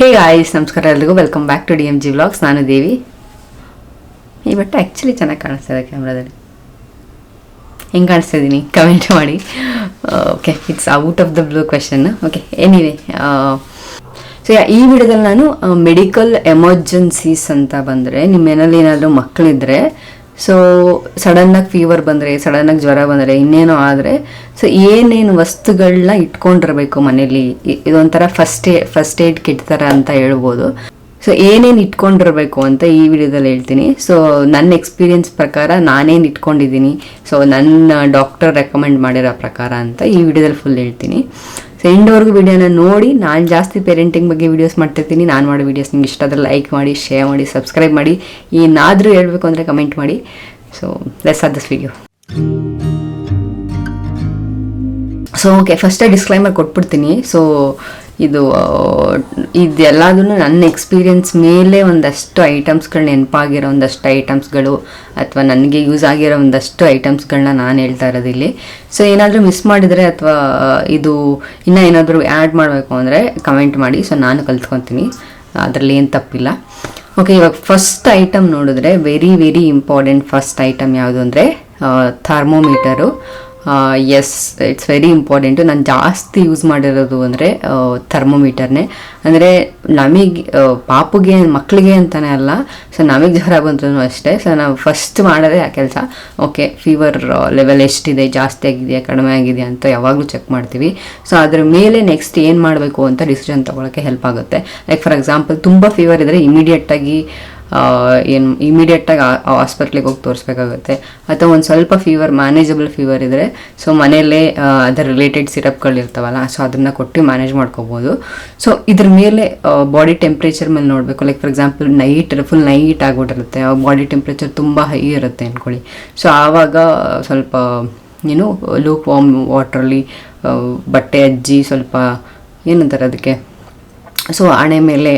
ಹೇ ಆಯುಷ್ ನಮಸ್ಕಾರ ಎಲ್ರಿಗೂ welcome back to D M G vlogs ನಾನು ದೇವಿ. ಈ ಬಟ್ಟೆ ಆ್ಯಕ್ಚುಲಿ ಚೆನ್ನಾಗಿ ಕಾಣಿಸ್ತಾ ಇದೆ ಕ್ಯಾಮ್ರಾದಲ್ಲಿ ಹೆಂಗೆ ಕಾಣಿಸ್ತಾ ಇದ್ದೀನಿ ಕಮೆಂಟ್ ಮಾಡಿ. Okay it's out of the blue question okay anyway so ಈ ವಿಡಿಯೋದಲ್ಲಿ ನಾನು ಮೆಡಿಕಲ್ ಎಮರ್ಜೆನ್ಸೀಸ್ ಅಂತ ಬಂದರೆ ನಿಮ್ಮ ಮನೇಲಿ ಏನಾದರೂ ಮಕ್ಕಳಿದ್ರೆ ಸೊ ಸಡನ್ನಾಗಿ ಫೀವರ್ ಬಂದರೆ ಸಡನ್ನಾಗಿ ಜ್ವರ ಬಂದರೆ, ಇನ್ನೇನೋ ಆದರೆ ಸೊ ಏನೇನು ವಸ್ತುಗಳನ್ನ ಇಟ್ಕೊಂಡಿರ್ಬೇಕು ಮನೇಲಿ ಇದೊಂಥರ ಫಸ್ಟ್ ಏ ಫಸ್ಟ್ ಏಡ್ ಕಿಟ್ ಥರ ಅಂತ ಹೇಳ್ಬೋದು. ಸೊ ಏನೇನು ಇಟ್ಕೊಂಡಿರ್ಬೇಕು ಅಂತ ಈ ವಿಡಿಯೋದಲ್ಲಿ ಹೇಳ್ತೀನಿ. ಸೊ ನನ್ನ ಎಕ್ಸ್ಪೀರಿಯನ್ಸ್ ಪ್ರಕಾರ ನಾನೇನು ಇಟ್ಕೊಂಡಿದ್ದೀನಿ. ಸೊ ನನ್ನ ಡಾಕ್ಟರ್ ರೆಕಮೆಂಡ್ ಮಾಡಿರೋ ಪ್ರಕಾರ ಅಂತ ಈ ವಿಡಿಯೋದಲ್ಲಿ ಫುಲ್ ಹೇಳ್ತೀನಿ. ಸೊ ವಿಡಿಯೋನ ನೋಡಿ, ನಾನು ಜಾಸ್ತಿ ಪೇರೆಂಟಿಂಗ್ ಬಗ್ಗೆ ವೀಡಿಯೋಸ್ ಮಾಡ್ತಿರ್ತೀನಿ. ನಾನು ಮಾಡೋ ವೀಡಿಯೋಸ್ ನಿಮ್ಗೆ ಇಷ್ಟ ಆದರೆ ಲೈಕ್ ಮಾಡಿ ಶೇರ್ ಮಾಡಿ ಸಬ್ಸ್ಕ್ರೈಬ್ ಮಾಡಿ. ಏನಾದರೂ ಹೇಳಬೇಕು ಅಂದರೆ ಕಮೆಂಟ್ ಮಾಡಿ. ಸೊ ಲೆಸ್ ಆದ ದಿಸ್ ವಿಡಿಯೋ ಸೊ ಓಕೆ ಫಸ್ಟೇ ಡಿಸ್ಕ್ಲೈಮರ್ ಕೊಟ್ಬಿಡ್ತೀನಿ. ಸೊ ಇದು ಇದೆಲ್ಲದನ್ನು ನನ್ನ ಎಕ್ಸ್ಪೀರಿಯನ್ಸ್ ಮೇಲೆ ಒಂದಷ್ಟು ಐಟಮ್ಸ್ಗಳು ನೆನಪಾಗಿರೋ ಒಂದಷ್ಟು ಐಟಮ್ಸ್ಗಳು ಅಥವಾ ನನಗೆ ಯೂಸ್ ಆಗಿರೋ ಒಂದಷ್ಟು ಐಟಮ್ಸ್ಗಳನ್ನ ನಾನು ಹೇಳ್ತಾ ಇರೋದು ಇಲ್ಲಿ ಸೊ ಏನಾದರೂ ಮಿಸ್ ಮಾಡಿದರೆ ಅಥವಾ, ಇದು ಇನ್ನೂ ಏನಾದರೂ ಆ್ಯಡ್ ಮಾಡಬೇಕು ಅಂದರೆ ಕಮೆಂಟ್ ಮಾಡಿ. ಸೊ ನಾನು ಕಲ್ತ್ಕೊತೀನಿ. ಅದರಲ್ಲಿ ಏನು ತಪ್ಪಿಲ್ಲ. ಓಕೆ ಇವಾಗ ಫಸ್ಟ್ ಐಟಮ್ ನೋಡಿದ್ರೆ very very important first item ಯಾವುದು ಅಂದರೆ thermometer yes it's very important ನಾನು ಜಾಸ್ತಿ ಯೂಸ್ ಮಾಡಿರೋದು ಅಂದರೆ ಥರ್ಮೋಮೀಟರ್ನೇ ಅಂದರೆ ನಮಗೆ ಪಾಪುಗೆ ಮಕ್ಕಳಿಗೆ ಅಂತಲೇ ಅಲ್ಲ ಸೊ ನಮಗೆ ಜ್ವರ ಬಂದ್ರೂ ಅಷ್ಟೇ. ಸೊ ನಾವು ಫಸ್ಟ್ ಮಾಡೋದೇ ಆ ಕೆಲಸ. ಓಕೆ ಫೀವರ್ ಲೆವೆಲ್ ಎಷ್ಟಿದೆ, ಜಾಸ್ತಿ ಆಗಿದೆಯಾ, ಕಡಿಮೆ ಆಗಿದೆಯಾ ಅಂತ ಯಾವಾಗಲೂ ಚೆಕ್ ಮಾಡ್ತೀವಿ. ಸೊ ಅದ್ರ ಮೇಲೆ ನೆಕ್ಸ್ಟ್ ಏನು ಮಾಡಬೇಕು ಅಂತ ಡಿಸಿಷನ್ ತೊಗೊಳಕ್ಕೆ ಹೆಲ್ಪ್ ಆಗುತ್ತೆ. ಲೈಕ್ ಫಾರ್ ಎಕ್ಸಾಂಪಲ್ ತುಂಬ ಫೀವರ್ ಇದ್ದರೆ ಇಮಿಡಿಯೇಟಾಗಿ ಏನು ಇಮಿಡಿಯೇಟಾಗಿ ಹಾಸ್ಪಿಟ್ಲಿಗೆ ಹೋಗಿ ತೋರಿಸ್ಬೇಕಾಗುತ್ತೆ. ಅಥವಾ ಒಂದು ಸ್ವಲ್ಪ ಫೀವರ್ ಮ್ಯಾನೇಜಬಲ್ ಫೀವರ್ ಇದ್ದರೆ ಸೊ ಮನೆಯಲ್ಲೇ ಅದರ ರಿಲೇಟೆಡ್ ಸಿರಪ್ಗಳಿರ್ತಾವಲ್ಲ ಸೊ ಅದನ್ನು ಕೊಟ್ಟು ಮ್ಯಾನೇಜ್ ಮಾಡ್ಕೋಬೋದು. ಸೊ ಇದ್ರ ಮೇಲೆ ಬಾಡಿ ಟೆಂಪ್ರೇಚರ್ ಮೇಲೆ ನೋಡಬೇಕು. Like for example night full night ಆಗಿಬಿಟ್ಟಿರುತ್ತೆ. Body temperature ತುಂಬ ಹೈ ಇರುತ್ತೆ ಅಂದ್ಕೊಳ್ಳಿ ಸೊ ಆವಾಗ ಸ್ವಲ್ಪ, ಏನು ಲೂಕ್ ವಾಮ್ ವಾಟ್ರಲ್ಲಿ ಬಟ್ಟೆ ಅಜ್ಜಿ ಸ್ವಲ್ಪ, ಏನಂತಾರೆ ಅದಕ್ಕೆ? ಸೊ ಹಣೆ ಮೇಲೆ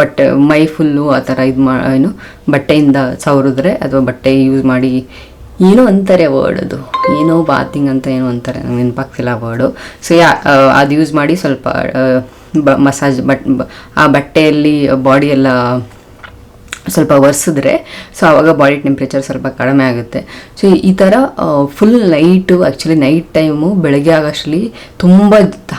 ಬಟ್ಟೆ ಮೈ ಫುಲ್ಲು ಆ ಥರ ಇದು ಮಾ ಏನು, ಬಟ್ಟೆಯಿಂದ ಸವರಿದ್ರೆ ಅಥವಾ ಬಟ್ಟೆ ಯೂಸ್ ಮಾಡಿ ಏನೋ ಅಂತಾರೆ ವರ್ಡ್ ಅದು. ಏನೋ ಬಾತಿಂಗ್ ಅಂತ ಏನೋ ಅಂತಾರೆ, ನಂಗೆ ನೆನಪಾಗ್ತಿಲ್ಲ ವರ್ಡು ಸೊ ಯಾ ಅದು ಯೂಸ್ ಮಾಡಿ ಸ್ವಲ್ಪ ಮಸಾಜ್ ಬಟ್ ಆ ಬಟ್ಟೆಯಲ್ಲಿ ಬಾಡಿ ಎಲ್ಲ ಸ್ವಲ್ಪ ಒರೆಸಿದ್ರೆ ಸೊ ಆವಾಗ ಬಾಡಿ ಟೆಂಪ್ರೇಚರ್ ಸ್ವಲ್ಪ ಕಡಿಮೆ ಆಗುತ್ತೆ. ಸೊ ಈ ಥರ full night actually night time ಬೆಳಗ್ಗೆ ಆಗೋಷ್ಟರಲ್ಲಿ ತುಂಬ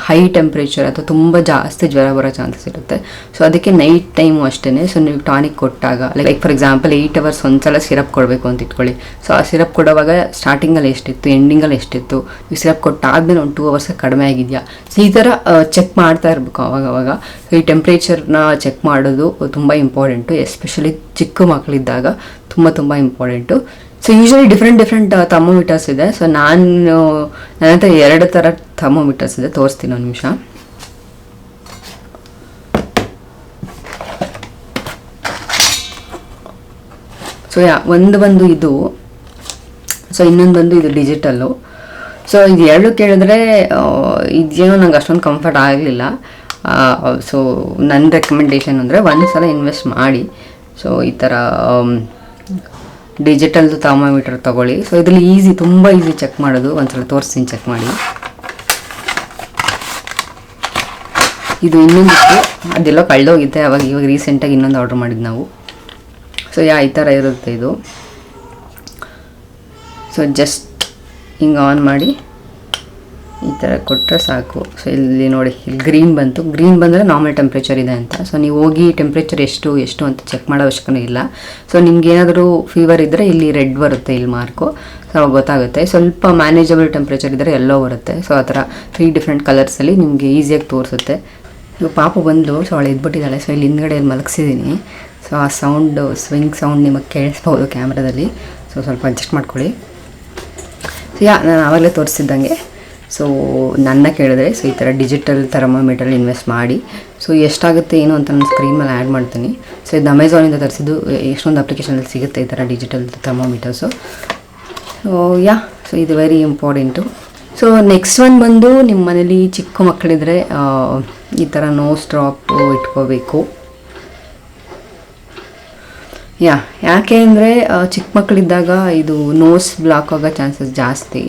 ಹೈ ಟೆಂಪ್ರೇಚರ್ ಅಥವಾ ತುಂಬ ಜಾಸ್ತಿ ಜ್ವರ ಬರೋ ಚಾನ್ಸಸ್ ಇರುತ್ತೆ. ಸೊ ಅದಕ್ಕೆ ನೈಟ್ ಟೈಮು ಅಷ್ಟೇ ಸೊ ನೀವು ಟಾನಿಕ್ ಕೊಟ್ಟಾಗ like for example eight hours ಒಂದ್ಸಲ ಸಿರಪ್ ಕೊಡಬೇಕು ಅಂತ ಇಟ್ಕೊಳ್ಳಿ. ಸೊ ಆ ಸಿರಪ್ ಕೊಡುವಾಗ ಸ್ಟಾರ್ಟಿಂಗಲ್ಲಿ ಎಷ್ಟಿತ್ತು ಎಂಡಿಂಗಲ್ಲಿ ಎಷ್ಟಿತ್ತು? ಈ ಸಿರಪ್ ಕೊಟ್ಟಾದ್ಮೇಲೆ ಒಂದು ಟೂ ಅವರ್ಸ್ ಕಡಿಮೆ ಆಗಿದೆಯಾ? ಸೊ ಈ ಥರ ಚೆಕ್ ಮಾಡ್ತಾ ಇರಬೇಕು ಅವಾಗ ಈ ಟೆಂಪ್ರೇಚರ್ನ ಚೆಕ್ ಮಾಡೋದು ತುಂಬ ಇಂಪಾರ್ಟೆಂಟು ಎಸ್ಪೆಷಲಿ ಚಿಕ್ಕ ಮಕ್ಕಳಿದ್ದಾಗ ತುಂಬ ತುಂಬ important so usually different different thermometers ಇದೆ. ಸೊ ನಾನು, ನನ್ನ ಹತ್ರ ಎರಡು ಥರ ಥರ್ಮೋಮೀಟರ್ಸ್ ಇದೆ. ತೋರಿಸ್ತೀನಿ ಒಂದು ನಿಮಿಷ. ಸೊ ಯಾ, ಒಂದು ಬಂದು ಇದು. ಸೊ ಇನ್ನೊಂದು ಬಂದು ಇದು ಡಿಜಿಟಲ್ಲು ಸೊ ಇದು ಎರಡು ಕೇಳಿದ್ರೆ ಇದೇನೋ ನಂಗೆ ಅಷ್ಟೊಂದು ಕಂಫರ್ಟ್ ಆಗಲಿಲ್ಲ. ಸೊ ನನ್ನ ರೆಕಮೆಂಡೇಶನ್ ಅಂದರೆ ಒಂದು ಸಲ ಇನ್ವೆಸ್ಟ್ ಮಾಡಿ. ಸೊ ಈ ಥರ ಡಿಜಿಟಲ್ದು ಥರ್ಮೋಮೀಟರ್ ತೊಗೊಳ್ಳಿ. ಸೊ ಇದರಲ್ಲಿ ಈಸಿ ತುಂಬ ಈಸಿ ಚೆಕ್ ಮಾಡೋದು. ಒಂದ್ಸಲ ತೋರಿಸ್ತೀನಿ ಚೆಕ್ ಮಾಡಿ. ಇದು ಇನ್ನೊಂದು ಅದೆಲ್ಲ ಕಳೆದೋಗಿದ್ದೆ ಅವಾಗ ಇವಾಗ ರೀಸೆಂಟಾಗಿ ಇನ್ನೊಂದು ಆರ್ಡ್ರ್ ಮಾಡಿದ್ದು ನಾವು. ಸೊ ಯಾ, ಈ ಥರ ಇರುತ್ತೆ ಇದು. ಸೊ ಜಸ್ಟ್ ಹಿಂಗೆ ಆನ್ ಮಾಡಿ. ಈ ಥರ ಕೊಟ್ಟರೆ ಸಾಕು. ಸೊ ಇಲ್ಲಿ ನೋಡಿ, ಇಲ್ಲಿ ಗ್ರೀನ್ ಬಂತು. ಗ್ರೀನ್ ಬಂದರೆ ನಾರ್ಮಲ್ ಟೆಂಪ್ರೇಚರ್ ಇದೆ ಅಂತ. ಸೊ ನೀವು ಹೋಗಿ ಟೆಂಪ್ರೇಚರ್ ಎಷ್ಟು ಎಷ್ಟು ಅಂತ ಚೆಕ್ ಮಾಡೋ ಅವಶ್ಯಕತೆ ಇಲ್ಲ. ಸೊ ನಿಮ್ಗೆ ಏನಾದರೂ ಫೀವರ್ ಇದ್ದರೆ ಇಲ್ಲಿ ರೆಡ್ ಬರುತ್ತೆ ಇಲ್ಲಿ ಮಾರ್ಕು ಸೊ ಗೊತ್ತಾಗುತ್ತೆ. ಸ್ವಲ್ಪ ಮ್ಯಾನೇಜಬಲ್ ಟೆಂಪ್ರೇಚರ್ ಇದ್ದರೆ ಎಲ್ಲೋ ಬರುತ್ತೆ. ಸೊ ಆ ಥರ ತ್ರೀ ಡಿಫ್ರೆಂಟ್ ಕಲರ್ಸಲ್ಲಿ ನಿಮಗೆ ಈಸಿಯಾಗಿ ತೋರಿಸುತ್ತೆ. ಇವಾಗ ಪಾಪು ಬಂದು ಸೊ ಅವಳು ಎದ್ಬಿಟ್ಟಿದ್ದಾಳೆ. ಸೊ ಇಲ್ಲಿ ಹಿಂದ್ಗಡೆ ಮಲಗಿಸಿದ್ದೀನಿ. ಸೊ ಆ ಸೌಂಡ್ ಸ್ವಿಂಗ್ ಸೌಂಡ್ ನಿಮಗೆ ಕೇಳಿಸ್ಬೋದು ಕ್ಯಾಮ್ರಾದಲ್ಲಿ. ಸೊ ಸ್ವಲ್ಪ ಅಡ್ಜಸ್ಟ್ ಮಾಡ್ಕೊಳ್ಳಿ. ಸೊ ಯಾ, ನಾನು ಆವಾಗಲೇ ತೋರಿಸಿದ್ದಂಗೆ. ಸೊ ನನ್ನ ಕೇಳಿದ್ರೆ ಸೊ ಈ ಥರ ಡಿಜಿಟಲ್ ಥರ್ಮೋಮೀಟರ್ ಇನ್ವೆಸ್ಟ್ ಮಾಡಿ ಸೊ ಎಷ್ಟಾಗುತ್ತೆ ಏನು ಅಂತ ನಾನು ಸ್ಕ್ರೀನ್ ಮೇಲೆ ಆ್ಯಡ್ ಮಾಡ್ತೀನಿ. ಸೊ ಇದು ಅಮೆಝಾನಿಂದ ತರಿಸಿದ್ದು ಎಷ್ಟೊಂದು ಅಪ್ಲಿಕೇಶನಲ್ಲಿ ಸಿಗುತ್ತೆ ಈ ಥರ digital thermometers so yeah so ಇದು very important so next one ಬಂದು ನಿಮ್ಮ ಮನೇಲಿ ಚಿಕ್ಕ ಮಕ್ಕಳಿದ್ರೆ ಈ ಥರ ನೋ ಸ್ಟ್ರಾಪ್ ಇಟ್ಕೋಬೇಕು. ಯಾ ಯಾಕೆ ಅಂದರೆ ಚಿಕ್ಕ ಮಕ್ಕಳಿದ್ದಾಗ ಇದು ನೋಸ್ ಬ್ಲಾಕ್ ಆಗೋ ಚಾನ್ಸಸ್ ಜಾಸ್ತಿ.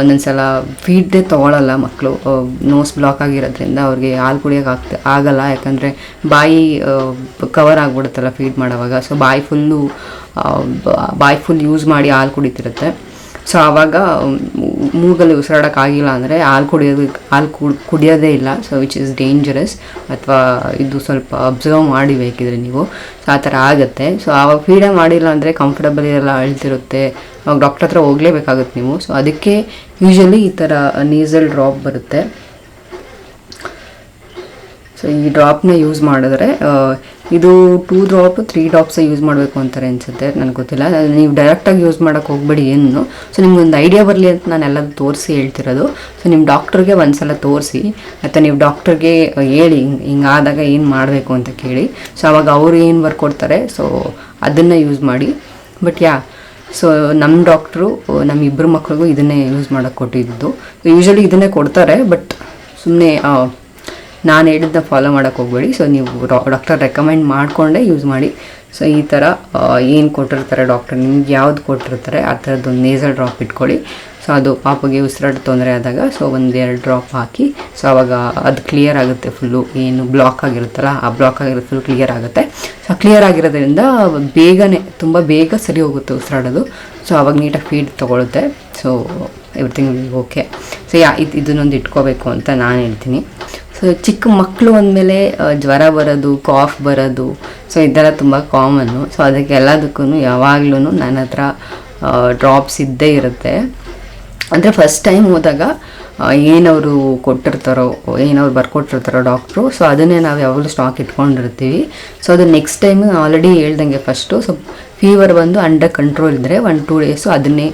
ಒಂದೊಂದ್ಸಲ ಫೀಡ್ದೇ ತೊಗೊಳಲ್ಲ ಮಕ್ಕಳು ನೋಸ್ ಬ್ಲಾಕ್ ಆಗಿರೋದ್ರಿಂದ ಅವ್ರಿಗೆ ಹಾಲು ಕುಡಿಯೋಕೆ ಆಗ್ತ, ಆಗಲ್ಲ. ಯಾಕಂದರೆ ಬಾಯಿ ಕವರ್ ಆಗಿಬಿಡುತ್ತಲ್ಲ ಫೀಡ್ ಮಾಡೋವಾಗ. ಸೊ ಬಾಯಿ ಫುಲ್ಲು ಬಾಯಿ ಫುಲ್ ಯೂಸ್ ಮಾಡಿ ಹಾಲು ಕುಡಿತಿರುತ್ತೆ. ಸೊ ಆವಾಗ ಮೂಗಲ್ಲಿ ಉಸಿರಾಡೋಕ್ಕಾಗಿಲ್ಲ ಅಂದರೆ ಹಾಲು ಕುಡಿಯೋದಕ್ಕೆ ಹಾಲು ಕುಡಿ, ಕುಡಿಯೋದೇ ಇಲ್ಲ. ಸೊ ವಿಚ್ ಇಸ್ ಡೇಂಜರಸ್ ಅಥವಾ ಇದು ಸ್ವಲ್ಪ ಅಬ್ಸರ್ವ್ ಮಾಡಿ ಬೇಕಿದ್ರೆ ನೀವು. ಸೊ ಆ ಥರ ಆಗುತ್ತೆ. ಸೊ ಆವಾಗ ಫೀಡೇ ಮಾಡಿಲ್ಲ ಅಂದರೆ ಕಂಫರ್ಟಬಲ್ ಇರಲ್ಲ, ಅಳ್ತಿರುತ್ತೆ. ಅವಾಗ ಡಾಕ್ಟರ್ ಹತ್ರ ಹೋಗಲೇಬೇಕಾಗುತ್ತೆ ನೀವು. ಸೊ ಅದಕ್ಕೆ ಯೂಶಲಿ ಈ ಥರ ನೀಸಲ್ ಡ್ರಾಪ್ ಬರುತ್ತೆ. ಸೊ ಈ ಡ್ರಾಪ್ನ ಯೂಸ್ ಮಾಡಿದ್ರೆ ಇದು two drop three drops use ಮಾಡಬೇಕು ಅಂತಾರೆ ಅನ್ಸುತ್ತೆ. ನನಗೆ ಗೊತ್ತಿಲ್ಲ. ನೀವು ಡೈರೆಕ್ಟಾಗಿ ಯೂಸ್ ಮಾಡೋಕೆ ಹೋಗ್ಬೇಡಿ ಏನು. ಸೊ ನಿಮ್ಗೊಂದು ಐಡಿಯಾ ಬರಲಿ ಅಂತ ನಾನು ಎಲ್ಲ ತೋರಿಸಿ ಹೇಳ್ತಿರೋದು. ಸೊ ನಿಮ್ಮ ಡಾಕ್ಟ್ರಿಗೆ ಒಂದ್ಸಲ ತೋರಿಸಿ ಅಥವಾ ನೀವು ಡಾಕ್ಟ್ರಿಗೆ ಹೇಳಿ, ಹಿಂಗೆ ಹಿಂಗಾದಾಗ ಏನು ಮಾಡಬೇಕು ಅಂತ ಕೇಳಿ. ಸೊ ಅವಾಗ ಅವರು ಏನು ಬರ್ಕೊಡ್ತಾರೆ ಸೊ ಅದನ್ನು ಯೂಸ್ ಮಾಡಿ. ಬಟ್ ಯಾ ಸೊ ನಮ್ಮ ಡಾಕ್ಟ್ರು ನಮ್ಮ ಇಬ್ಬರು ಮಕ್ಕಳಿಗೂ ಇದನ್ನೇ ಯೂಸ್ ಮಾಡೋಕ್ಕೆ ಕೊಟ್ಟಿದ್ದು. ಯೂಶ್ವಲಿ ಇದನ್ನೇ ಕೊಡ್ತಾರೆ ಬಟ್ ಸುಮ್ಮನೆ ನಾನು ಹೇಳಿದ್ದ ಫಾಲೋ ಮಾಡೋಕ್ಕೆ ಹೋಗಬೇಡಿ. ಸೊ ನೀವು ಡಾಕ್ಟರ್ ರೆಕಮೆಂಡ್ ಮಾಡಿಕೊಂಡೇ ಯೂಸ್ ಮಾಡಿ. ಸೊ ಈ ಥರ ಏನು ಕೊಟ್ಟಿರ್ತಾರೆ ಡಾಕ್ಟರ್ ನಿಮ್ಗೆ ಯಾವ್ದು ಕೊಟ್ಟಿರ್ತಾರೆ, ಆ ಥರದ್ದು ಒಂದು ನೇಸಲ್ ಡ್ರಾಪ್ ಇಟ್ಕೊಳ್ಳಿ. ಸೊ ಅದು ಪಾಪಗೆ ಉಸಿರಾಟ ತೊಂದರೆ ಆದಾಗ ಸೊ ಒಂದು ಎರಡು ಡ್ರಾಪ್ ಹಾಕಿ. ಸೊ ಅವಾಗ ಅದು ಕ್ಲಿಯರ್ ಆಗುತ್ತೆ ಫುಲ್ಲು ಏನು ಬ್ಲಾಕ್ ಆಗಿರುತ್ತಲ್ಲ, ಆ ಬ್ಲಾಕ್ ಆಗಿರೋದು ಫುಲ್ ಕ್ಲಿಯರ್ ಆಗುತ್ತೆ. ಸೊ ಕ್ಲಿಯರ್ ಆಗಿರೋದ್ರಿಂದ ಬೇಗನೆ, ತುಂಬ ಬೇಗ ಸರಿ ಹೋಗುತ್ತೆ ಉಸಿರಾಡೋದು. ಸೊ ಅವಾಗ ನೀಟಾಗಿ feed ತೊಗೊಳುತ್ತೆ. So everything okay so yeah, ಇದು, ಇದನ್ನೊಂದು ಇಟ್ಕೋಬೇಕು ಅಂತ ನಾನು ಹೇಳ್ತೀನಿ. ಸೊ ಚಿಕ್ಕ ಮಕ್ಕಳು ಅಂದಮೇಲೆ ಜ್ವರ ಬರೋದು ಕಾಫ್ ಬರೋದು ಸೊ ಇದೆಲ್ಲ ತುಂಬ ಕಾಮನ್ನು ಸೊ ಅದಕ್ಕೆ ಎಲ್ಲದಕ್ಕೂ ಯಾವಾಗ್ಲೂ ನನ್ನ ಹತ್ರ ಡ್ರಾಪ್ಸ್ ಇದ್ದೇ ಇರುತ್ತೆ. ಅಂದರೆ ಫಸ್ಟ್ ಟೈಮ್ ಹೋದಾಗ ಏನವರು ಕೊಟ್ಟಿರ್ತಾರೋ ಏನವ್ರು ಬರ್ಕೊಟ್ಟಿರ್ತಾರೋ ಡಾಕ್ಟ್ರು ಸೊ ಅದನ್ನೇ ನಾವು ಯಾವಾಗಲೂ ಸ್ಟಾಕ್ ಇಟ್ಕೊಂಡಿರ್ತೀವಿ. ಸೊ ಅದು ನೆಕ್ಸ್ಟ್ ಟೈಮ್ ಆಲ್ರೆಡಿ ಹೇಳ್ದಂಗೆ ಫಸ್ಟು ಸೊ ಫೀವರ್ ಬಂದು ಅಂಡರ್ ಕಂಟ್ರೋಲ್ ಇದ್ದರೆ ಒನ್ ಟೂ ಡೇಸು ಅದನ್ನೇ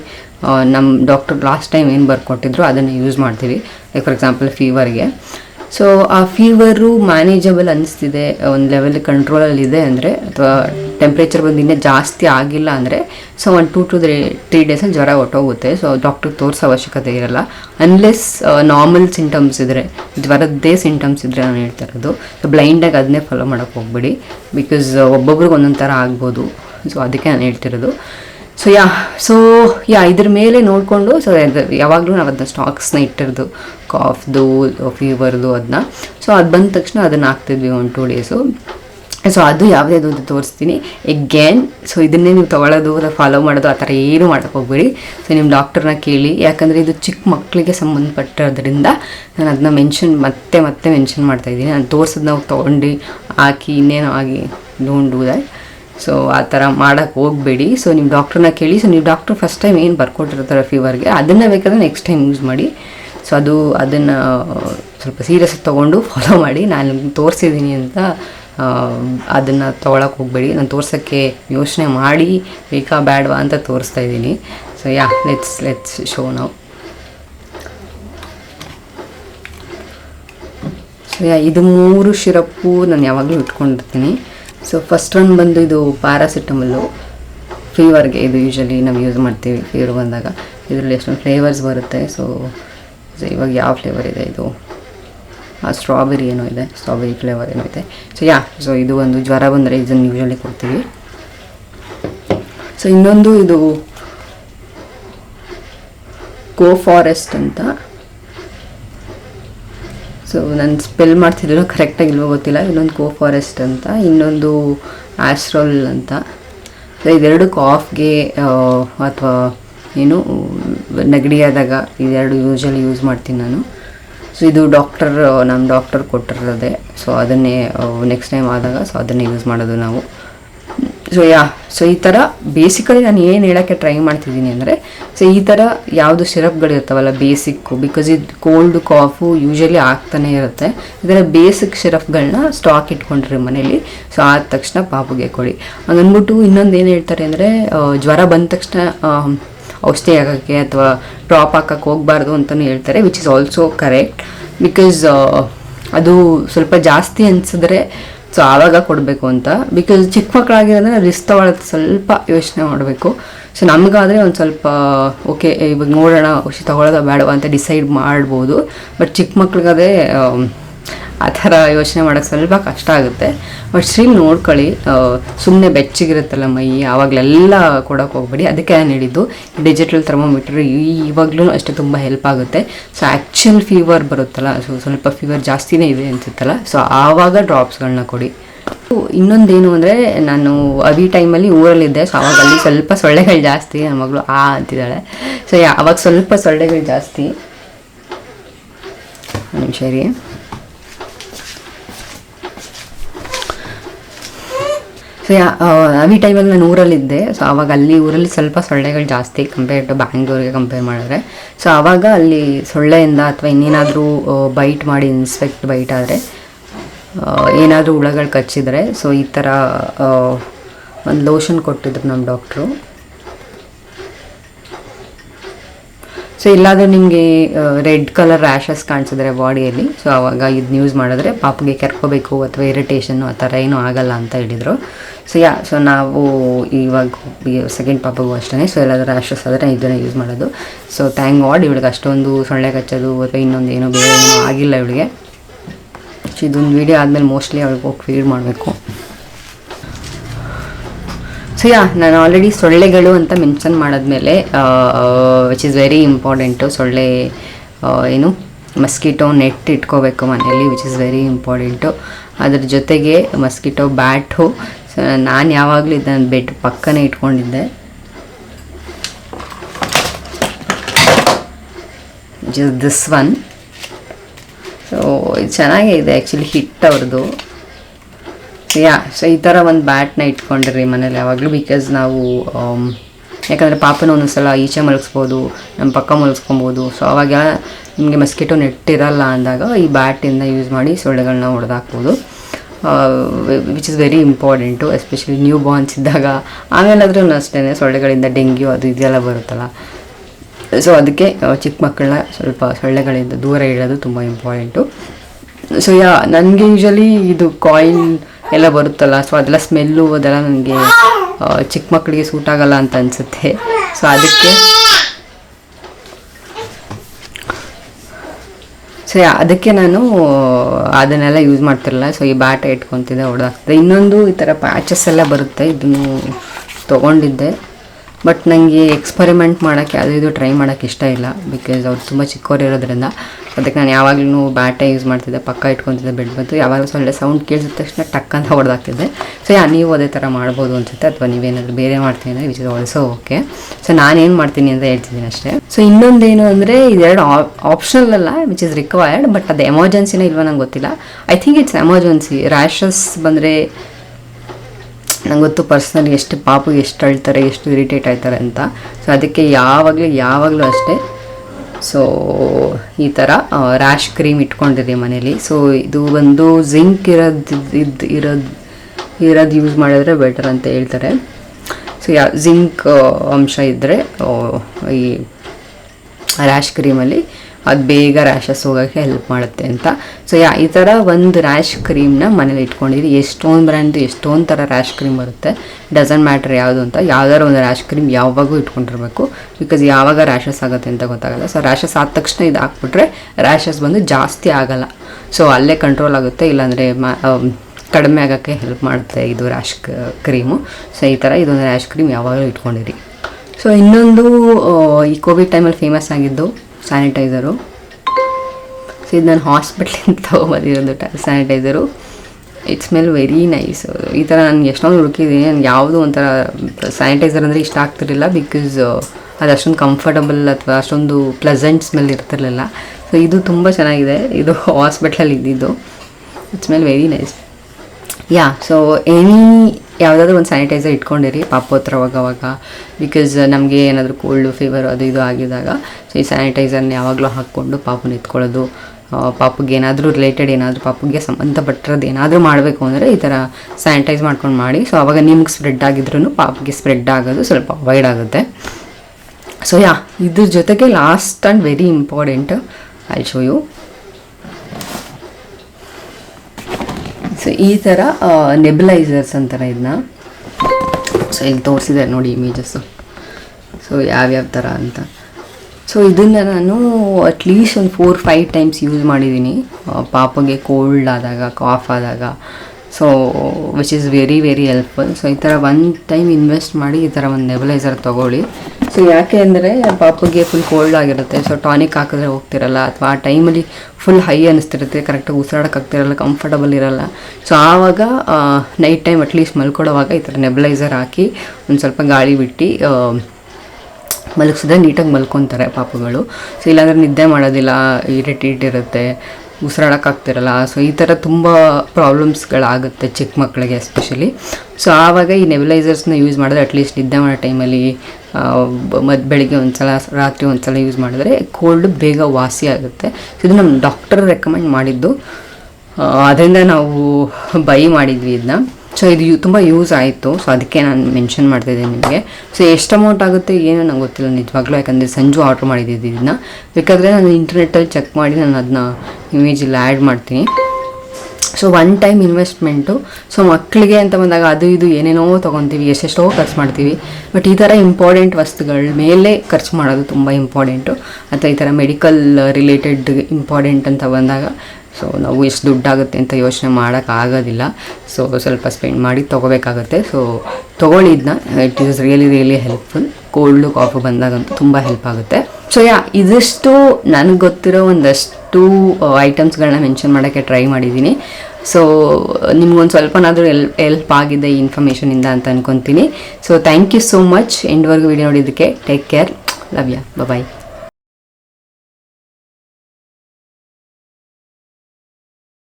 ನಮ್ಮ ಡಾಕ್ಟರ್ ಲಾಸ್ಟ್ ಟೈಮ್ ಏನು ಬರ್ಕೊಟ್ಟಿದ್ರು ಅದನ್ನು ಯೂಸ್ ಮಾಡ್ತೀವಿ. ಲೈಕ್ ಫಾರ್ ಎಕ್ಸಾಂಪಲ್ ಫೀವರ್ಗೆ ಸೊ ಆ ಫೀವರು ಮ್ಯಾನೇಜಬಲ್ ಅನಿಸ್ತಿದೆ ಒಂದು ಲೆವೆಲ್ ಕಂಟ್ರೋಲಲ್ಲಿ ಇದೆ ಅಂದರೆ, ಅಥವಾ ಟೆಂಪ್ರೇಚರ್ ಬಂದು ಇನ್ನೂ ಜಾಸ್ತಿ ಆಗಿಲ್ಲ ಅಂದರೆ so one two to three three ಡೇಸಲ್ಲಿ ಜ್ವರ ಹೊಟ್ಟೋಗುತ್ತೆ ಸೊ ಡಾಕ್ಟ್ರಿಗೆ ತೋರಿಸೋ ಅವಶ್ಯಕತೆ ಇರಲ್ಲ. ಅನ್ಲೆಸ್ ನಾರ್ಮಲ್ ಸಿಂಟಮ್ಸ್ ಇದ್ದರೆ ಜ್ವರದ್ದೇ ಸಿಂಟಮ್ಸ್ ಇದ್ದರೆ ನಾನು ಹೇಳ್ತಾ ಇರೋದು ಸೊ ಬ್ಲೈಂಡಾಗಿ ಅದನ್ನೇ ಫಾಲೋ ಮಾಡೋಕ್ಕೆ ಹೋಗ್ಬೇಡಿ. ಬಿಕಾಸ್ ಒಬ್ಬೊಬ್ರಿಗೆ ಒಂದೊಂದು ಥರ ಆಗ್ಬೋದು. ಸೊ ಅದಕ್ಕೆ ನಾನು ಹೇಳ್ತಿರೋದು. ಸೊ ಯಾ ಸೊ ಯಾ ಇದ್ರ ಮೇಲೆ ನೋಡಿಕೊಂಡು ಸೊ ಯಾವಾಗಲೂ ನಾವು ಅದನ್ನ ಸ್ಟಾಕ್ಸ್ನ ಇಟ್ಟಿರೋದು ಕಾಫ್ದು ಫೀವರ್ದು ಅದನ್ನ ಸೊ ಅದು ಬಂದ ತಕ್ಷಣ ಅದನ್ನು ಹಾಕ್ತಿದ್ವಿ ಒಂದು ಟೂ ಡೇಸು ಸೊ ಅದು ಯಾವುದ್ಯಾವುದು ಅಂತ ತೋರಿಸ್ತೀನಿ. ಎಗ್ಗೇನ್ ಸೊ ಇದನ್ನೇ ನೀವು ತೊಗೊಳ್ಳೋದು ಅಥವಾ ಫಾಲೋ ಮಾಡೋದು, ಆ ಥರ ಏನು ಮಾಡೋಕ್ಕೆ ಹೋಗ್ಬೇಡಿ. ಸೊ ನಿಮ್ಮ ಡಾಕ್ಟರ್ನ ಕೇಳಿ, ಯಾಕಂದರೆ ಇದು ಚಿಕ್ಕ ಮಕ್ಕಳಿಗೆ ಸಂಬಂಧಪಟ್ಟಿರೋದ್ರಿಂದ ನಾನು ಅದನ್ನ ಮೆನ್ಷನ್ ಮತ್ತೆ ಮತ್ತೆ ಮೆನ್ಷನ್ ಮಾಡ್ತಾಯಿದ್ದೀನಿ ನಾನು ತೋರಿಸೋದು ನಾವು ತೊಗೊಂಡು, ಹಾಕಿ, ಇನ್ನೇನೋ ಆಗಿ ಡೋಂಟ್ ಡೂ ದ್ಯಾಟ್ ಸೊ ಆ ಥರ ಮಾಡೋಕ್ಕೆ ಹೋಗಬೇಡಿ. ಸೊ ನಿಮ್ಮ ಡಾಕ್ಟ್ರನ್ನ ಕೇಳಿ ಸೊ ನೀವು ಡಾಕ್ಟ್ರ್ ಫಸ್ಟ್ ಟೈಮ್ ಏನು ಬರ್ಕೊಟ್ಟಿರ್ತಾರೆ ಫೀವರ್ಗೆ ಅದನ್ನು ಬೇಕಾದ್ರೆ ನೆಕ್ಸ್ಟ್ ಟೈಮ್ ಯೂಸ್ ಮಾಡಿ. ಸೊ ಅದು ಅದನ್ನು, ಸ್ವಲ್ಪ ಸೀರಿಯಸ್ ತೊಗೊಂಡು ಫಾಲೋ ಮಾಡಿ. ನಾನು ತೋರಿಸಿದ್ದೀನಿ ಅಂತ ಅದನ್ನು ತೊಗೊಳಕ್ಕೆ ಹೋಗಬೇಡಿ. ನಾನು ತೋರ್ಸೋಕ್ಕೆ ಯೋಚನೆ ಮಾಡಿ ಬೇಕಾ ಬೇಡವಾ ಅಂತ ತೋರಿಸ್ತಾ ಇದ್ದೀನಿ. So yeah let's let's show ನಾವು ಸೊ ಯಾ ಇದು ಮೂರು ಶಿರಪ್ಪು ನಾನು ಯಾವಾಗಲೂ ಇಟ್ಕೊಂಡಿರ್ತೀನಿ. ಸೊ ಫಸ್ಟ್ ಒಂದು ಬಂದು ಇದು ಪ್ಯಾರಾಸಿಟಮಲ್ಲು ಫೀವರ್ಗೆ ಇದು ಯೂಶಲಿ ನಾವು ಯೂಸ್ ಮಾಡ್ತೀವಿ ಫೀವರ್ ಬಂದಾಗ. ಇದರಲ್ಲಿ ಎಷ್ಟೊಂದು ಫ್ಲೇವರ್ಸ್ ಬರುತ್ತೆ. ಸೊ ಸೊ ಇವಾಗ ಯಾವ ಫ್ಲೇವರ್ ಇದೆ ಇದು? ಆ ಸ್ಟ್ರಾಬೆರಿ ಏನೋ ಇದೆ ಸ್ಟ್ರಾಬೆರಿ ಫ್ಲೇವರ್ ಏನೋ ಇದೆ. ಸೊ ಯಾ ಸೊ ಇದು ಒಂದು ಜ್ವರ ಬಂದರೆ ಇದನ್ನು ಯೂಶಲಿ ಕೊಡ್ತೀವಿ. ಸೊ ಇನ್ನೊಂದು ಇದು ಕೋ ಫಾರೆಸ್ಟ್ ಅಂತ. ಸೊ ನಾನು ಸ್ಪೆಲ್ ಮಾಡ್ತಿದ್ರು ಕರೆಕ್ಟಾಗಿ ಇಲ್ವೋ ಗೊತ್ತಿಲ್ಲ. ಇನ್ನೊಂದು ಕೋ ಫಾರೆಸ್ಟ್ ಅಂತ, ಇನ್ನೊಂದು ಆಸ್ಟ್ರೋಲ್ ಅಂತ. ಸೊ ಇದೆರಡು ಕಾಫ್ಗೆ ಅಥವಾ ಏನು, ನೆಗಡಿ ಆದಾಗ ಇದೆರಡು ಯೂಶಲಿ ಯೂಸ್ ಮಾಡ್ತೀನಿ ನಾನು. ಸೊ ಇದು ಡಾಕ್ಟರ್ ನಮ್ಮ ಡಾಕ್ಟರ್ ಕೊಟ್ಟಿರೋದೆ. ಸೊ ಅದನ್ನೇ ನೆಕ್ಸ್ಟ್ ಟೈಮ್ ಆದಾಗ ಸೊ ಅದನ್ನೇ ಯೂಸ್ ಮಾಡೋದು ನಾವು. ಸೊ ಯಾ ಸೊ ಈ ಥರ ಬೇಸಿಕಲಿ ನಾನು ಏನು ಹೇಳೋಕ್ಕೆ ಟ್ರೈ ಮಾಡ್ತಿದ್ದೀನಿ ಅಂದರೆ ಸೊ ಈ ಥರ ಯಾವುದು ಸಿರಪ್ಗಳಿರ್ತಾವಲ್ಲ ಬೇಸಿಕ್ಕು ಬಿಕಾಸ್ ಇದು ಕೋಲ್ಡ್ ಕಾಫು ಯೂಶಲಿ ಆಗ್ತಾನೆ ಇರುತ್ತೆ. ಇದರ ಬೇಸಿಕ್ ಸಿರಪ್ಗಳನ್ನ ಸ್ಟಾಕ್ ಇಟ್ಕೊಂಡ್ರಿ ಮನೇಲಿ ಸೊ ಆದ ತಕ್ಷಣ ಪಾಪುಗೆ ಕೊಡಿ. ಹಂಗನ್ಬಿಟ್ಟು ಇನ್ನೊಂದು ಏನು ಹೇಳ್ತಾರೆ ಅಂದರೆ ಜ್ವರ ಬಂದ ತಕ್ಷಣ ಔಷಧಿ ಹಾಕೋಕ್ಕೆ ಅಥವಾ ಡ್ರಾಪ್ ಹಾಕಕ್ಕೆ ಹೋಗಬಾರ್ದು ಅಂತಲೂ ಹೇಳ್ತಾರೆ which is also correct because ಅದು ಸ್ವಲ್ಪ ಜಾಸ್ತಿ ಅನಿಸಿದ್ರೆ ಸೊ ಆವಾಗ ಕೊಡಬೇಕು ಅಂತ. ಬಿಕಾಸ್ ಚಿಕ್ಕ ಮಕ್ಕಳಾಗಿರೋದ್ರೆ ರಿಸ್ಕ್ ತಗೊಳ್ಳೋದು ಸ್ವಲ್ಪ ಯೋಚನೆ ಮಾಡಬೇಕು. ಸೊ ನಮಗಾದರೆ ಒಂದು ಸ್ವಲ್ಪ ಓಕೆ ಇವಾಗ ನೋಡೋಣ, ಔಷಧಿ ತಗೊಳ್ಳೋದ ಬೇಡವಾ ಅಂತ ಡಿಸೈಡ್ ಮಾಡ್ಬೋದು. ಬಟ್ ಚಿಕ್ಕ ಮಕ್ಳಿಗಾದ್ರೆ ಆ ಥರ ಯೋಚನೆ ಮಾಡೋಕ್ಕೆ ಸ್ವಲ್ಪ ಕಷ್ಟ ಆಗುತ್ತೆ. ಬಟ್ ಸ್ಟಿಲ್ ನೋಡ್ಕೊಳ್ಳಿ ಸುಮ್ಮನೆ ಬೆಚ್ಚಗಿರುತ್ತಲ್ಲ ಮೈ, ಆವಾಗಲೆಲ್ಲ ಕೊಡೋಕೆ ಹೋಗ್ಬೇಡಿ. ಅದಕ್ಕೆ ನಾನು ಹೇಳಿದ್ದು ಡಿಜಿಟಲ್ ಥರ್ಮೋಮೀಟರ್ ಇವಾಗಲೂ ಅಷ್ಟೇ ತುಂಬ ಹೆಲ್ಪ್ ಆಗುತ್ತೆ. ಸೊ ಆ್ಯಕ್ಚುಲ್ ಫೀವರ್ ಬರುತ್ತಲ್ಲ ಸೊ ಸ್ವಲ್ಪ ಫೀವರ್ ಜಾಸ್ತಿನೇ ಇದೆ ಅನಿಸುತ್ತಲ್ಲ ಸೊ ಆವಾಗ ಡ್ರಾಪ್ಸ್ಗಳನ್ನ ಕೊಡಿ. ಇನ್ನೊಂದೇನು ಅಂದರೆ, ನಾನು ಅವಿ ಟೈಮಲ್ಲಿ ಊರಲ್ಲಿದ್ದೆ ಸೊ ಅವಾಗ ಅಲ್ಲಿ ಸ್ವಲ್ಪ ಸೊಳ್ಳೆಗಳು ಜಾಸ್ತಿ, ನನ್ನ ಮಗಳು ಆ ಅಂತಿದ್ದಾಳೆ. ಸೊ ಆವಾಗ ಸ್ವಲ್ಪ ಸೊಳ್ಳೆಗಳು ಜಾಸ್ತಿ. ನಿಮ್ಮ ಇರಿ. ಸೊ ಯಾ ಅವಿ ಟೈಮಲ್ಲಿ ನಾನು ಊರಲ್ಲಿದ್ದೆ ಸೊ ಆವಾಗ ಅಲ್ಲಿ ಊರಲ್ಲಿ ಸ್ವಲ್ಪ ಸೊಳ್ಳೆಗಳು ಜಾಸ್ತಿ ಕಂಪೇರ್ ಟು ಬ್ಯಾಂಗ್ಳೂರಿಗೆ ಕಂಪೇರ್ ಮಾಡಿದ್ರೆ. ಸೊ ಆವಾಗ ಅಲ್ಲಿ ಸೊಳ್ಳೆಯಿಂದ ಅಥವಾ ಇನ್ನೇನಾದರೂ ಬೈಟ್ ಮಾಡಿ ಇನ್ಸ್ಪೆಕ್ಟ್ ಬೈಟ್ ಆದರೆ ಏನಾದರೂ ಹುಳಗಳು ಕಚ್ಚಿದರೆ ಸೊ ಈ ಥರ ಒಂದು ಲೋಷನ್ ಕೊಟ್ಟಿದ್ರು ನಮ್ಮ ಡಾಕ್ಟ್ರು ಸೊ ಇಲ್ಲಾದರೂ ನಿಮಗೆ ರೆಡ್ ಕಲರ್ ರ್ಯಾಷಸ್ ಕಾಣಿಸಿದ್ರೆ ಬಾಡಿಯಲ್ಲಿ ಸೊ ಆವಾಗ ಇದನ್ನ ಯೂಸ್ ಮಾಡಿದ್ರೆ ಪಾಪಗೆ ಕೆರ್ಕೋಬೇಕು ಅಥವಾ ಇರಿಟೇಷನ್ನು ಆ ಥರ ಏನೂ ಆಗಲ್ಲ ಅಂತ ಹೇಳಿದರು. ಸೊ ಯಾ ಸೊ ನಾವು ಇವಾಗ ಸೆಕೆಂಡ್ ಪಾಪಗೂ ಅಷ್ಟೇ ಸೊ ಎಲ್ಲಾದರೂ ರ್ಯಾಷಸ್ ಆದರೆ ಇದನ್ನು ಯೂಸ್ ಮಾಡೋದು. ಸೊ ಥ್ಯಾಂಕ್ ಗಾಡ್ ಇವಳಿಗೆ ಅಷ್ಟೊಂದು ಸೊಳ್ಳೆ ಕಚ್ಚೋದು ಅಥವಾ ಇನ್ನೊಂದು ಏನೋ ಬೇರೆ ಏನೂ ಆಗಿಲ್ಲ ಇವಳಿಗೆ. ಸೊ ಇದೊಂದು ವೀಡಿಯೋ ಆದಮೇಲೆ ಮೋಸ್ಟ್ಲಿ ಅವಳಿಗೆ ಹೋಗಿ ಫೀಡ್ ಮಾಡಬೇಕು. ಸೊ ಯಾ ನಾನು ಆಲ್ರೆಡಿ ಸೊಳ್ಳೆಗಳು ಅಂತ ಮೆನ್ಷನ್ ಮಾಡಿದ್ಮೇಲೆ ವಿಚ್ ಇಸ್ ವೆರಿ ಇಂಪಾರ್ಟೆಂಟು ಸೊಳ್ಳೆ ಏನು ಮಸ್ಕಿಟೋ ನೆಟ್ ಇಟ್ಕೋಬೇಕು ಮನೆಯಲ್ಲಿ ವಿಚ್ ಇಸ್ ವೆರಿ ಇಂಪಾರ್ಟೆಂಟು ಅದ್ರ ಜೊತೆಗೆ ಮಸ್ಕಿಟೋ ಬ್ಯಾಟು ಸೊ ನಾನು ಯಾವಾಗಲೂ ಇದನ್ನು ಬೆಡ್ ಪಕ್ಕನೇ ಇಟ್ಕೊಂಡಿದ್ದೆ. ಜಿಸ್ ದಿಸ್ ಒನ್ ಸೊ ಇದು ಚೆನ್ನಾಗೇ ಇದೆ ಆ್ಯಕ್ಚುಲಿ ಹಿಟ್ ಅವ್ರದ್ದು ಯಾ ಸೊ ಈ ಥರ ಒಂದು ಬ್ಯಾಟ್ನ ಇಟ್ಕೊಂಡಿರಿ ಮನೇಲಿ ಯಾವಾಗಲೂ ಬಿಕಾಸ್ ನಾವು ಆಮ್, ಯಾಕಂದರೆ ಪಾಪನ ಒಂದೊಂದ್ಸಲ ಈಚೆ ಮಲಗಿಸ್ಬೋದು ನಮ್ಮ ಪಕ್ಕ ಮಲಗಿಸ್ಕೊಬೋದು ಸೊ ಅವಾಗ ನಿಮಗೆ ಮಸ್ಕಿಟೋ ನೆಟ್ ಅಂದಾಗ ಈ ಬ್ಯಾಟಿಂದ ಯೂಸ್ ಮಾಡಿ ಸೊಳ್ಳೆಗಳನ್ನ ಹೊಡೆದಾಕ್ಬೋದು. Which is very important especially newborns ಇದ್ದಾಗ. ಆಮೇಲಾದ್ರೂ ಅಷ್ಟೇ ಸೊಳ್ಳೆಗಳಿಂದ ಡೆಂಗ್ಯೂ ಅದು ಇದೆಲ್ಲ ಬರುತ್ತಲ್ಲ. ಸೊ ಅದಕ್ಕೆ ಚಿಕ್ಕ ಮಕ್ಕಳನ್ನ ಸ್ವಲ್ಪ ಸೊಳ್ಳೆಗಳಿಂದ ದೂರ ಇಡೋದು ತುಂಬ ಇಂಪಾರ್ಟೆಂಟು ಸೊ ಯಾ ನನಗೆ ಯೂಶಲಿ ಇದು ಕಾಯಿನ್ ಎಲ್ಲ ಬರುತ್ತಲ್ಲ ಸೊ ಅದೆಲ್ಲ ಸ್ಮೆಲ್ಲು ಅದೆಲ್ಲ ನನಗೆ ಚಿಕ್ಕ ಮಕ್ಕಳಿಗೆ ಸೂಟ್ ಆಗಲ್ಲ ಅಂತ ಅನಿಸುತ್ತೆ. ಸೊ ಅದಕ್ಕೆ ಸೊ ಅದಕ್ಕೆ ನಾನು, ಅದನ್ನೆಲ್ಲ ಯೂಸ್ ಮಾಡ್ತಿರಲ್ಲ ಸೊ ಈ ಬ್ಯಾಟ ಇಟ್ಕೊತಿದ್ದೆ ಹೊಡೆದಾಗ್ತದೆ ಇನ್ನೊಂದು ಈ ಥರ ಪ್ಯಾಚಸ್ ಎಲ್ಲ ಬರುತ್ತೆ, ಇದನ್ನು ತೊಗೊಂಡಿದ್ದೆ. ಬಟ್ ನನಗೆ ಎಕ್ಸ್ಪರಿಮೆಂಟ್ ಮಾಡೋಕ್ಕೆ, ಅದು ಇದು ಟ್ರೈ ಮಾಡೋಕ್ಕೆ ಇಷ್ಟ ಇಲ್ಲ ಬಿಕಾಸ್ ಅವ್ರು ತುಂಬ ಚಿಕ್ಕವ್ರು ಇರೋದ್ರಿಂದ. ಅದಕ್ಕೆ ನಾನು ಯಾವಾಗಲೂ ಬ್ಯಾಟೆ ಯೂಸ್ ಮಾಡ್ತಿದ್ದೆ, ಪಕ್ಕ ಇಟ್ಕೊತಿದ್ದೆ, ಬೆಡ್ ಬಂತು. ಯಾವಾಗ ಸೊಳ್ಳೆ ಸೌಂಡ್ ಕೇಳಿಸಿದ ತಕ್ಷಣ ಟಕ್ ಅಂತ ಹೊಡೆದಾಗ್ತಿದ್ದೆ ಸೊ ಯಾ, ನೀವು ಅದೇ ಥರ ಮಾಡ್ಬೋದು ಅನಿಸುತ್ತೆ, ಅಥವಾ ನೀವೇನಾದರೂ ಬೇರೆ ಮಾಡ್ತೀನಿ ಅಂದರೆ which is also okay so ನಾನೇನು ಮಾಡ್ತೀನಿ ಅಂತ ಹೇಳ್ತಿದ್ದೀನಿ ಅಷ್ಟೇ. ಸೊ ಇನ್ನೊಂದೇನು ಅಂದರೆ, ಇದೆರಡು ಆಪ್ಷನಲ್ ಅಲ್ಲ ವಿಚ್ ಇಸ್ ರಿಕ್ವೈರ್ಡ್ ಬಟ್ ಅದು ಎಮರ್ಜೆನ್ಸಿನ ಇಲ್ವೋ ನಂಗೆ ಗೊತ್ತಿಲ್ಲ. I think it's emergency rashes ಬಂದರೆ ನಂಗೆ ಗೊತ್ತು ಪರ್ಸ್ನಲಿ ಎಷ್ಟು ಪಾಪು ಎಷ್ಟು ಅಳ್ತಾರೆ, ಎಷ್ಟು ಇರಿಟೇಟ್ ಆಯ್ತಾರೆ ಅಂತ. ಸೊ ಅದಕ್ಕೆ ಯಾವಾಗಲೂ ಯಾವಾಗಲೂ ಅಷ್ಟೇ. ಸೊ ಈ ಥರ ರ್ಯಾಶ್ ಕ್ರೀಮ್ ಇಟ್ಕೊಂಡಿದೆ ಮನೇಲಿ. ಸೊ ಇದು ಒಂದು ಜಿಂಕ್ ಇರೋದು, ಇದು, ಇರೋದು ಇರೋದು ಯೂಸ್ ಮಾಡಿದ್ರೆ ಬೆಟರ್ ಅಂತ ಹೇಳ್ತಾರೆ. ಸೊ ಯಾ, ಜಿಂಕ್ ಅಂಶ ಇದ್ದರೆ ಈ ರ್ಯಾಶ್ ಕ್ರೀಮಲ್ಲಿ ಅದು ಬೇಗ ರ್ಯಾಷಸ್ ಹೋಗೋಕ್ಕೆ ಹೆಲ್ಪ್ ಮಾಡುತ್ತೆ ಅಂತ. ಸೊ ಯಾ ಈ ಥರ ಒಂದು ರ್ಯಾಶ್ ಕ್ರೀಮ್ನ ಮನೇಲಿ ಇಟ್ಕೊಂಡಿರಿ. ಎಷ್ಟೊಂದು ಬ್ರ್ಯಾಂಡ್ ಎಷ್ಟೊಂದು ಥರ ರ್ಯಾಶ್ ಕ್ರೀಮ್ ಬರುತ್ತೆ. ಡಸಂಟ್ ಮ್ಯಾಟ್ರ್ ಯಾವುದು ಅಂತ. ಯಾವ್ದಾದ್ರು ಒಂದು ರ್ಯಾಶ್ ಕ್ರೀಮ್ ಯಾವಾಗೂ ಇಟ್ಕೊಂಡಿರಬೇಕು. ಬಿಕಾಸ್ ಯಾವಾಗ ರ್ಯಾಷಸ್ ಆಗುತ್ತೆ ಅಂತ ಗೊತ್ತಾಗಲ್ಲ. ಸೊ ರ್ಯಾಷಸ್ ಆದ ತಕ್ಷಣ ಇದು ಹಾಕ್ಬಿಟ್ರೆ ರ್ಯಾಷಸ್ ಬಂದು ಜಾಸ್ತಿ ಆಗಲ್ಲ. ಸೊ ಅಲ್ಲೇ ಕಂಟ್ರೋಲ್ ಆಗುತ್ತೆ. ಇಲ್ಲಾಂದರೆ ಕಡಿಮೆ ಆಗೋಕ್ಕೆ ಹೆಲ್ಪ್ ಮಾಡುತ್ತೆ ಇದು ರ್ಯಾಶ್ ಕ್ರೀಮು ಸೊ ಈ ಥರ ಇದೊಂದು ರ್ಯಾಶ್ ಕ್ರೀಮ್ ಯಾವಾಗಲೂ ಇಟ್ಕೊಂಡಿರಿ. ಸೊ ಇನ್ನೊಂದು ಈ ಕೋವಿಡ್ ಟೈಮಲ್ಲಿ ಫೇಮಸ್ ಆಗಿದ್ದು ಸ್ಯಾನಿಟೈಸರು. ಸೊ ಇದು ನಾನು ಹಾಸ್ಪಿಟ್ಲಿಂದ ತೊಗೊಂಬಂದಿರೋದು sanitiser. It smell very nice ಈ ಥರ ನಾನು ಎಷ್ಟೊಂದು ಹುಡುಕಿದ್ದೀನಿ. ನನಗೆ ಯಾವುದು ಒಂಥರ ಸ್ಯಾನಿಟೈಸರ್ ಅಂದರೆ ಇಷ್ಟ ಆಗ್ತಿರಲಿಲ್ಲ ಬಿಕಾಸ್ ಅದು ಅಷ್ಟೊಂದು ಕಂಫರ್ಟಬಲ್ ಅಥವಾ ಅಷ್ಟೊಂದು ಪ್ಲೆಸೆಂಟ್ ಸ್ಮೆಲ್ ಇರ್ತಿರಲಿಲ್ಲ. ಸೊ ಇದು ತುಂಬ ಚೆನ್ನಾಗಿದೆ. ಇದು ಹಾಸ್ಪಿಟ್ಲಲ್ಲಿ ಇದ್ದಿದ್ದು. It smell very nice yeah so any ಯಾವುದಾದ್ರೂ ಒಂದು ಸ್ಯಾನಿಟೈಸರ್ ಇಟ್ಕೊಂಡಿರಿ, ಪಾಪ ಹತ್ರ ಅವಾಗ ಬಿಕಾಸ್ ನಮಗೆ ಏನಾದರೂ ಕೋಲ್ಡ್ ಫೀವರ್ ಅದು ಇದು ಆಗಿದಾಗ ಸೊ ಈ ಸ್ಯಾನಿಟೈಸರ್ನ ಯಾವಾಗಲೂ ಹಾಕ್ಕೊಂಡು ಪಾಪನ ಎತ್ಕೊಳ್ಳೋದು ಪಾಪಗೆ ಏನಾದರೂ ರಿಲೇಟೆಡ್ ಏನಾದರೂ, ಪಾಪಗೆ ಸಂಬಂಧಪಟ್ಟಿರೋದು ಏನಾದರೂ ಮಾಡಬೇಕು ಅಂದರೆ ಈ ಥರ ಸ್ಯಾನಿಟೈಸ್ ಮಾಡ್ಕೊಂಡು ಮಾಡಿ. ಸೊ ಅವಾಗ ನಿಮ್ಗೆ ಸ್ಪ್ರೆಡ್ ಆಗಿದ್ರೂ ಪಾಪಗೆ ಸ್ಪ್ರೆಡ್ ಆಗೋದು ಸ್ವಲ್ಪ ಅವಾಯ್ಡ್ ಆಗುತ್ತೆ. ಸೊ ಯಾ ಇದ್ರ ಜೊತೆಗೆ last and very important I show you so ಈ ಥರ ನೆಬಲೈಸರ್ಸ್ ಅಂತಾರೆ ಇದನ್ನ ಸೊ ಇಲ್ಲಿ ತೋರಿಸಿದೆ ನೋಡಿ ಇಮೇಜಸ್ಸು ಸೊ ಯಾವ್ಯಾವ ಥರ ಅಂತ. ಸೊ ಇದನ್ನು ನಾನು ಅಟ್ಲೀಸ್ಟ್ ಒಂದು ಫೋರ್ ಫೈವ್ ಟೈಮ್ಸ್ ಯೂಸ್ ಮಾಡಿದ್ದೀನಿ ಪಾಪಗೆ ಕೋಲ್ಡ್ ಆದಾಗ ಕಾಫ್ ಆದಾಗ. So which is very very helpful so ಈ ಥರ ಒನ್ ಟೈಮ್ ಇನ್ವೆಸ್ಟ್ ಮಾಡಿ ಈ ಥರ ಒಂದು ನೆಬಲೈಸರ್ ತೊಗೊಳ್ಳಿ. ಸೊ ಯಾಕೆ ಅಂದರೆ ಪಾಪಗೆ ಫುಲ್ ಕೋಲ್ಡ್ ಆಗಿರುತ್ತೆ. ಸೊ ಟಾನಿಕ್ ಹಾಕಿದ್ರೆ ಹೋಗ್ತಿರಲ್ಲ ಅಥವಾ ಆ ಟೈಮಲ್ಲಿ ಫುಲ್ ಹೈ ಅನಿಸ್ತಿರುತ್ತೆ. ಕರೆಕ್ಟಾಗಿ ಉಸಿರಾಡೋಕ್ಕಾಗ್ತಿರಲ್ಲ ಕಂಫರ್ಟಬಲ್ ಇರಲ್ಲ. ಸೊ ಆವಾಗ ನೈಟ್ ಟೈಮ್ ಅಟ್ಲೀಸ್ಟ್ ಮಲ್ಕೊಳ್ಳೋವಾಗ ಈ ಥರ ನೆಬಲೈಸರ್ ಹಾಕಿ ಒಂದು ಸ್ವಲ್ಪ ಗಾಳಿ ಬಿಟ್ಟು ಮಲಗಿಸಿದ್ರೆ ನೀಟಾಗಿ ಮಲ್ಕೊತಾರೆ ಪಾಪುಗಳು. ಸೊ ಇಲ್ಲಾಂದರೆ ನಿದ್ದೆ ಮಾಡೋದಿಲ್ಲ ಇರಿಟೇಟ್ ಇರುತ್ತೆ. ಉಸಿರಾಡೋಕ್ಕಾಗ್ತಿರಲ್ಲ. ಸೊ ಈ ಥರ ತುಂಬ ಪ್ರಾಬ್ಲಮ್ಸ್ಗಳಾಗುತ್ತೆ ಚಿಕ್ಕ ಮಕ್ಕಳಿಗೆ ಎಸ್ಪೆಷಲಿ ಸೊ ಆವಾಗ ಈ ನೆಬಿಲೈಸರ್ಸ್ನ ಯೂಸ್ ಮಾಡಿದ್ರೆ ಅಟ್ಲೀಸ್ಟ್ ನಿದ್ದೆ ಮಾಡೋ ಟೈಮಲ್ಲಿ ಮತ್ತು ಬೆಳಿಗ್ಗೆ ಒಂದು ಸಲ ರಾತ್ರಿ ಒಂದು ಸಲ ಯೂಸ್ ಮಾಡಿದ್ರೆ ಕೋಲ್ಡ್ ಬೇಗ ವಾಸಿ ಆಗುತ್ತೆ. ಸೊ ಇದು ನಮ್ಮ ಡಾಕ್ಟರ್ ರೆಕಮೆಂಡ್ ಮಾಡಿದ್ದು. ಅದರಿಂದ ನಾವು ಬೈ ಮಾಡಿದ್ವಿ ಇದನ್ನ ಸೊ ಇದು ತುಂಬ ಯೂಸ್ ಆಯಿತು. ಸೊ ಅದಕ್ಕೆ ನಾನು ಮೆನ್ಷನ್ ಮಾಡ್ತಿದ್ದೀನಿ ನಿಮಗೆ. ಸೊ ಎಷ್ಟು ಅಮೌಂಟ್ ಆಗುತ್ತೆ, ಏನು ನಂಗೆ ಗೊತ್ತಿಲ್ಲ ನಿಜವಾಗ್ಲೂ. ಯಾಕಂದರೆ ಸಂಜು ಆರ್ಡ್ರ್ ಮಾಡಿದ್ದೀನಿ ಇದನ್ನು. ಬೇಕಾದರೆ ನಾನು ಇಂಟರ್ನೆಟ್ಟಲ್ಲಿ ಚೆಕ್ ಮಾಡಿ ನಾನು ಅದನ್ನ ಇಮೇಜಲ್ಲಿ ಆ್ಯಡ್ ಮಾಡ್ತೀನಿ. So one time investment so ಮಕ್ಕಳಿಗೆ ಅಂತ ಬಂದಾಗ ಅದು ಇದು ಏನೇನೋ ತೊಗೊತೀವಿ, ಎಷ್ಟೆಷ್ಟೋ ಖರ್ಚು ಮಾಡ್ತೀವಿ. ಬಟ್ ಈ ಥರ ಇಂಪಾರ್ಟೆಂಟ್ ವಸ್ತುಗಳ ಮೇಲೆ ಖರ್ಚು ಮಾಡೋದು ತುಂಬ ಇಂಪಾರ್ಟೆಂಟು ಅಥವಾ ಈ ಥರ ಮೆಡಿಕಲ್ ರಿಲೇಟೆಡ್ ಇಂಪಾರ್ಟೆಂಟ್ ಅಂತ ಬಂದಾಗ ಸೊ ನಾವು ಎಷ್ಟು ದುಡ್ಡಾಗುತ್ತೆ ಅಂತ ಯೋಚನೆ ಮಾಡೋಕ್ಕಾಗೋದಿಲ್ಲ. ಸೊ ಸ್ವಲ್ಪ ಸ್ಪೆಂಡ್ ಮಾಡಿ ತೊಗೋಬೇಕಾಗುತ್ತೆ. So ತೊಗೊಳಿದ್ನ it is really really helpful cold cough ಬಂದಾಗಂತೂ ತುಂಬ ಹೆಲ್ಪ್ ಆಗುತ್ತೆ. ಸೊ ಯಾ ಇದಿಷ್ಟು ನನಗೆ ಗೊತ್ತಿರೋ ಒಂದಷ್ಟು ಐಟಮ್ಸ್ಗಳನ್ನ ಮೆನ್ಷನ್ ಮಾಡೋಕ್ಕೆ ಟ್ರೈ ಮಾಡಿದ್ದೀನಿ. ಸೊ ನಿಮ್ಗೊಂದು ಸ್ವಲ್ಪನಾದರೂ ಎಲ್ ಎಲ್ಪ್ ಆಗಿದೆ ಈ ಇನ್ಫಾರ್ಮೇಷನಿಂದ ಅಂತ ಅನ್ಕೊತೀನಿ. So thank you so much ಎಂಡ್ವರೆಗೂ video ನೋಡಿದ್ದಕ್ಕೆ take care love ya bye